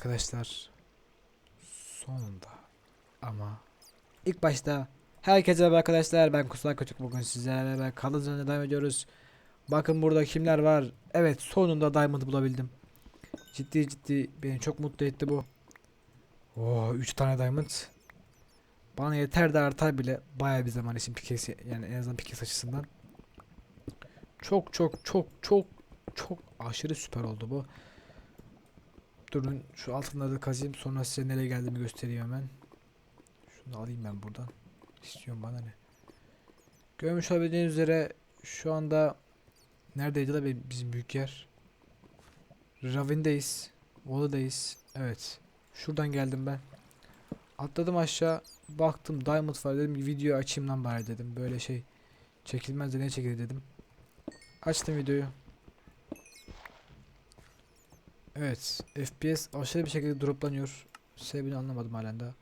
arkadaşlar. Sonunda. Ama ilk başta herkese merhaba arkadaşlar. Ben Kusura Kötük bugün sizlerle kaldığımız yerden devam ediyoruz. Bakın burada kimler var. Evet sonunda Diamond bulabildim. Ciddi ciddi beni çok mutlu etti bu. Oo 3 tane Diamond. Bana yeter de artar bile baya bir zaman için pikesi yani en azından pikes açısından. Çok çok çok çok çok aşırı süper oldu bu. Durun şu altınları da kazayım sonra size nereye geldiğimi göstereyim hemen. Şunu alayım ben buradan. İstiyorum bana ne. Görmüş olabildiğiniz üzere şu anda neredeydi la bizim büyük yer? Ravin'deyiz. Wall'dayız. Evet. Şuradan geldim ben. Atladım aşağı. Baktım Diamond var dedim bir video açayım lan bari dedim. Böyle şey çekilmez de ne çekilir dedim. Açtım videoyu. Evet. FPS aşırı bir şekilde droplanıyor. Sebebini anlamadım halen daha.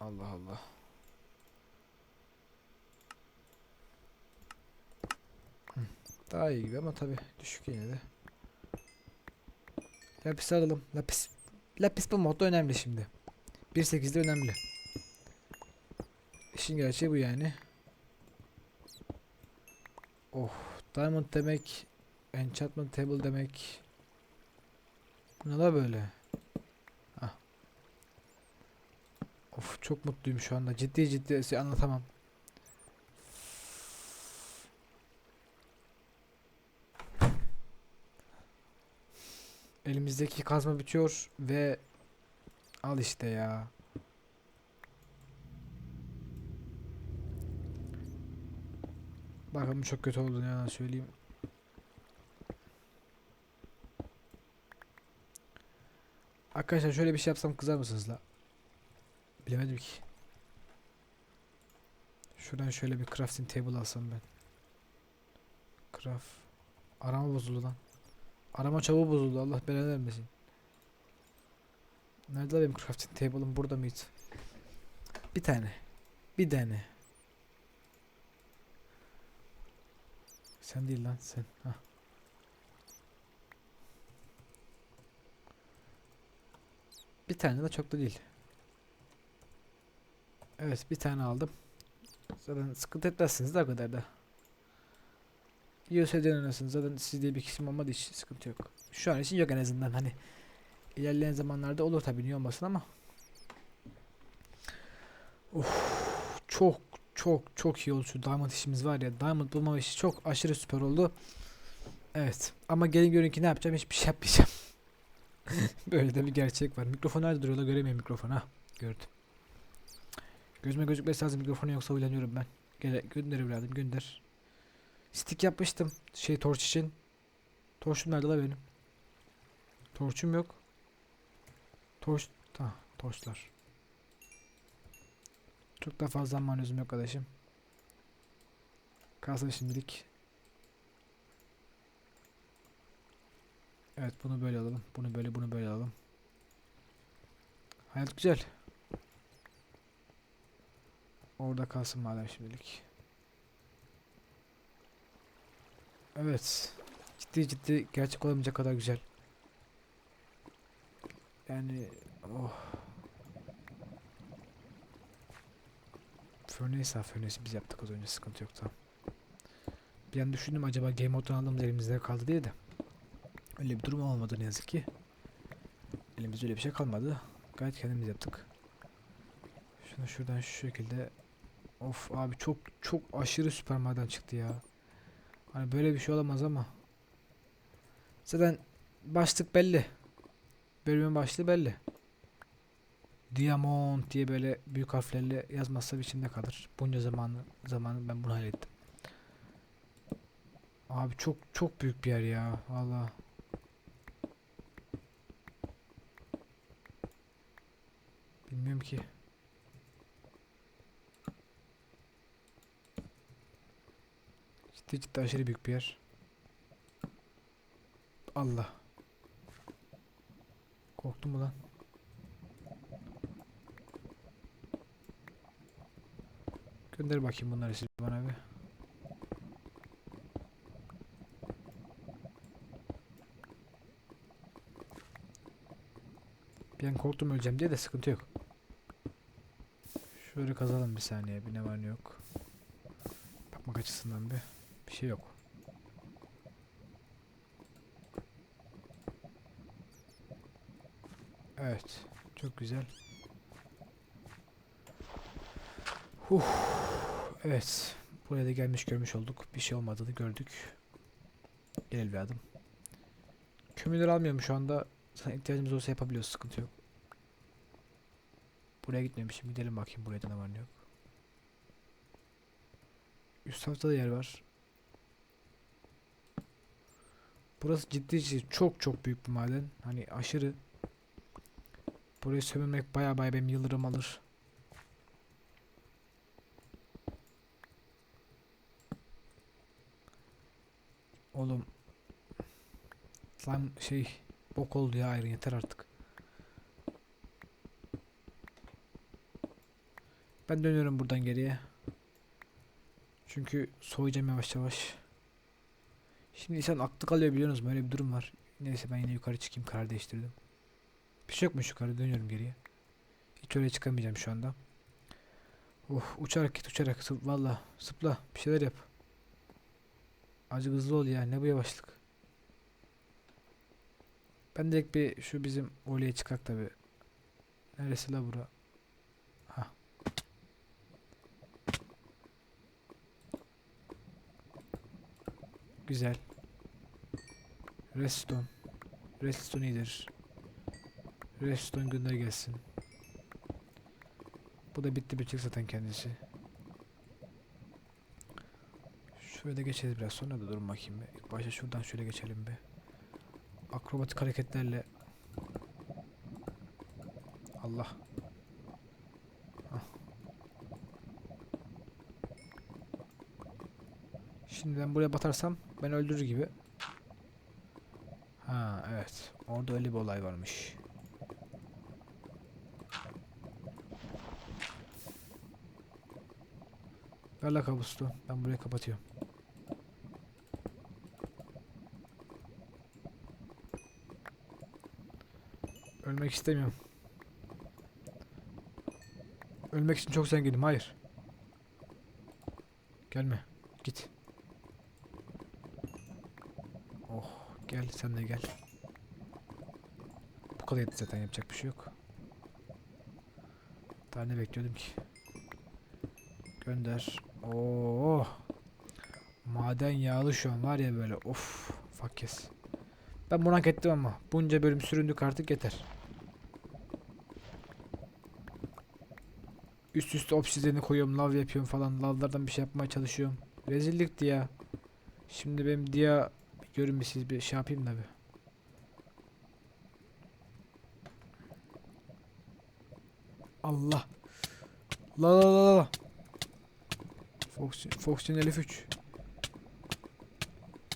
Allah Allah. Daha iyi gibi ama tabi düşük yine de. Lapis alalım. Lapis. Lapis bu modda önemli şimdi. 1.8'de önemli. İşin gerçeği bu yani. Oh. Diamond demek. Enchantment table demek. Ne la böyle? Hah. Of çok mutluyum şu anda. Ciddi ciddi size anlatamam. Elimizdeki kazma bitiyor ve al işte ya. Bakın çok kötü oldu ne yalan söyleyeyim. Arkadaşlar şöyle bir şey yapsam kızar mısınız la? Bilemedim ki. Şuradan şöyle bir crafting table alsam ben. Craft. Arama bozuldu lan. Arama çabuk bozuldu Allah belanı vermesin. Nerede benim crafting table'ım burada mıydı? Bir tane. Bir tane. Sen değil lan sen. Hah. Bir tane de çok da değil. Evet bir tane aldım. Zaten sıkıntı etmezsiniz de o kadar da. USD'den oynasınız. Zaten siz diye bir kişim olmadığı için sıkıntı yok. Şu an için yok en azından hani. ilerleyen zamanlarda olur tabii niye olmasın ama. Of, çok çok çok iyi oldu şu Diamond işimiz var ya. Diamond bulma işi çok aşırı süper oldu. Evet. Ama gelin görün ki ne yapacağım? Hiçbir şey yapmayacağım. Böyle de bir gerçek var. Mikrofon nerede duruyor la göremiyorum mikrofonu. Ha gördüm. Gözüme gözükmesi lazım mikrofonu yoksa uylanıyorum ben. Gel gönder evladım gönder. Stick yapmıştım şey torç için. Torçum nerede la benim? Torçum yok. Torç ha torçlar. Çok da fazla manözüm yok arkadaşım. Kalsın şimdilik. Evet bunu böyle alalım. Bunu böyle bunu böyle alalım. Hayat güzel. Orada kalsın madem şimdilik. Evet. Ciddi ciddi gerçek olamayacak kadar güzel. Yani oh. Furnace ha Furnace'i biz yaptık az önce sıkıntı yok tamam. Bir an düşündüm acaba Game Mode'dan aldığımız elimizde kaldı diye de. Öyle bir durum olmadı ne yazık ki. Elimizde öyle bir şey kalmadı. Gayet kendimiz yaptık. Şunu şuradan şu şekilde Of abi çok çok aşırı süper maden çıktı ya. Hani böyle bir şey olamaz ama. Zaten başlık belli. Bölümün başlığı belli. Diamond diye böyle büyük harflerle yazmazsa içimde kalır. Bunca zamanı zamanı ben bunu hallettim. Abi çok çok büyük bir yer ya. Valla. Bilmiyorum ki. Ciddi ciddi aşırı büyük bir yer. Allah. Korktum mu lan? Gönder bakayım bunları siz bana bir. An korktum öleceğim diye de sıkıntı yok. Şöyle kazalım bir saniye. Bir ne var ne yok. Bakmak açısından bir. Bir şey yok. Evet. Çok güzel. Huh. Evet. Buraya da gelmiş görmüş olduk. Bir şey olmadığını gördük. Gel evladım. Kömürleri almıyorum şu anda. Sana ihtiyacımız olsa yapabiliyoruz. Sıkıntı yok. Buraya gitmemişim. Gidelim bakayım buraya da ne var ne yok. Üst tarafta da yer var. Burası ciddi ciddi çok çok büyük bir maden. Hani aşırı. Burayı sömürmek baya baya benim yıldırım alır. Oğlum. Lan şey bok oldu ya ayrı yeter artık. Ben dönüyorum buradan geriye. Çünkü soğuyacağım yavaş yavaş. Şimdi insan aklı kalıyor biliyorsunuz mu? Öyle bir durum var. Neyse ben yine yukarı çıkayım karar değiştirdim. Bir şey yokmuş yukarı dönüyorum geriye. Hiç öyle çıkamayacağım şu anda. Oh uçarak git uçarak. Sıp, valla sıpla bir şeyler yap. Acı hızlı ol ya ne bu yavaşlık. Ben direkt bir şu bizim voleye çıkak tabi. Neresi la bura? Güzel. Redstone. Redstone iyidir. Redstone gönder gelsin. Bu da bitti bitecek zaten kendisi. Şöyle geçeriz biraz sonra da durun bakayım bir. İlk başta şuradan şöyle geçelim bir. Akrobatik hareketlerle. Allah. Hah. Şimdi ben buraya batarsam ben öldürür gibi. Ha evet. Orada öyle bir olay varmış. Ver la kabuslu. Ben burayı kapatıyorum. Ölmek istemiyorum. Ölmek için çok zenginim. Hayır. Gelme. Git. Oh. Gel sen de gel. Bu kadar yetti zaten yapacak bir şey yok. Daha ne bekliyordum ki? Gönder. Oo. Maden yağlı şu an var ya böyle. Of. Fuck yes. Ben bunu hak ettim ama. Bunca bölüm süründük artık yeter. Üst üste obsidiyeni koyuyorum, lav yapıyorum falan. Lavlardan bir şey yapmaya çalışıyorum. Rezillikti ya. Şimdi benim dia görün bir siz bir şey yapayım da bir. Allah. La la la la. Fox Fox'un Elif 3.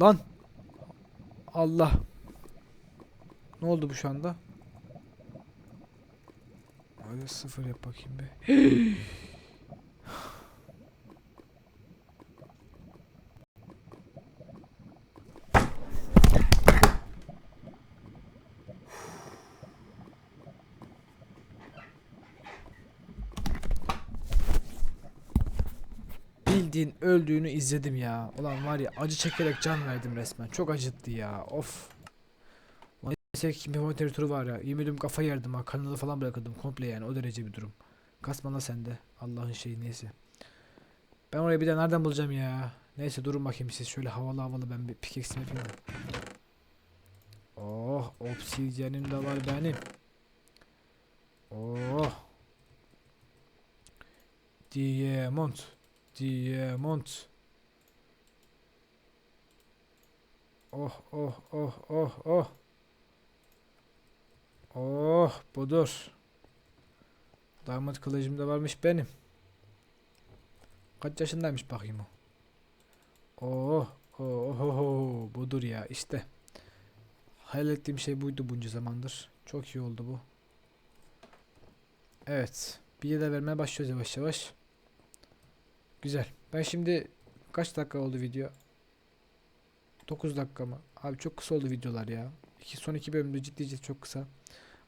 Lan. Allah. Ne oldu bu şu anda? Hadi sıfır yap bakayım be. Bildiğin öldüğünü izledim ya. Ulan var ya acı çekerek can verdim resmen. Çok acıttı ya. Of. Neyse ki bir monitör turu var ya. Yemin kafa yerdim ha. Kanalı falan bırakırdım komple yani. O derece bir durum. Kasmana sende. Allah'ın şeyi neyse. Ben orayı bir de nereden bulacağım ya? Neyse durun bakayım siz şöyle havalı havalı ben bir pickaxe yapayım. Oh obsidyenim de var benim. Oh. Diamond. Diamond. Oh oh oh oh oh. Oh budur. Damat kılıcım da varmış benim. Kaç yaşındaymış bakayım o. Oh oh oh, oh budur ya işte. Hayal ettiğim şey buydu bunca zamandır. Çok iyi oldu bu. Evet. Bir de vermeye başlıyoruz yavaş yavaş. Güzel. Ben şimdi kaç dakika oldu video? 9 dakika mı? Abi çok kısa oldu videolar ya. İki, son iki bölümde ciddi ciddi çok kısa.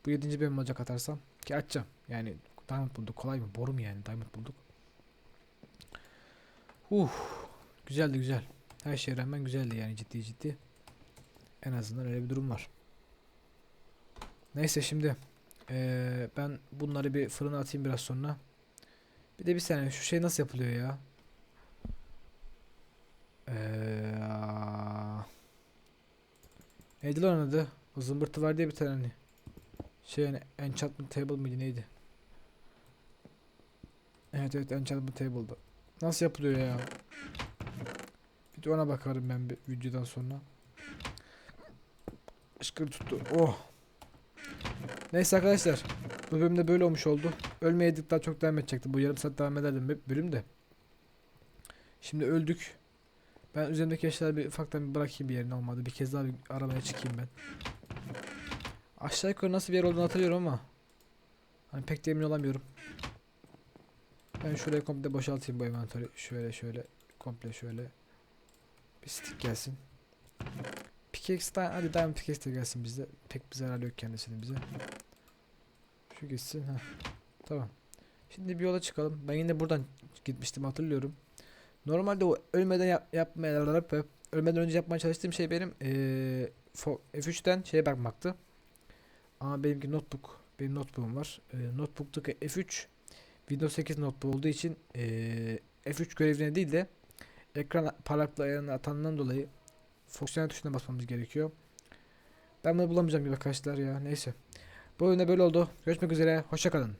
Bu yedinci benim olacak atarsam. Ki açacağım. Yani diamond bulduk. Kolay mı? Boru mu yani? Diamond bulduk. Uh, güzeldi güzel. Her şeye rağmen güzeldi yani ciddi ciddi. En azından öyle bir durum var. Neyse şimdi eee, ben bunları bir fırına atayım biraz sonra. Bir de bir saniye şu şey nasıl yapılıyor ya? Eee aa. Neydi lan adı? O zımbırtı var diye bir tane hani. Şey yani enchantment table miydi neydi? Evet evet enchantment table'dı. Nasıl yapılıyor ya? Bir de ona bakarım ben bir videodan sonra. Işkır tuttu. Oh. Neyse arkadaşlar. Bu bölümde böyle olmuş oldu. Ölmeyedik daha çok devam edecekti. Bu yarım saat devam ederdim bölümde. Şimdi öldük. Ben üzerimdeki eşyaları bir ufaktan bir bırakayım bir yerine olmadı. Bir kez daha bir aramaya çıkayım ben. Aşağı yukarı nasıl bir yer olduğunu hatırlıyorum ama hani pek de emin olamıyorum. Ben şurayı komple boşaltayım bu envantarı. Şöyle şöyle komple şöyle. Bir stick gelsin. Pickaxe hadi diamond pickaxe de gelsin bizde. Pek bir zarar yok kendisinin bize. Şu gitsin. Heh. Tamam. Şimdi bir yola çıkalım. Ben yine buradan gitmiştim hatırlıyorum. Normalde o ölmeden yap, yapmaya ölmeden önce yapmaya çalıştığım şey benim fo- F3'ten şeye bakmaktı. Ama benimki notebook. Benim notebook'um var. Eee notebook'taki F3 Windows 8 notebook olduğu için eee, F3 görevine değil de ekran parlaklığı ayarını atandan dolayı fonksiyonel tuşuna basmamız gerekiyor. Ben bunu bulamayacağım gibi arkadaşlar ya. Neyse. Bu oyunda böyle oldu. Görüşmek üzere. Hoşçakalın.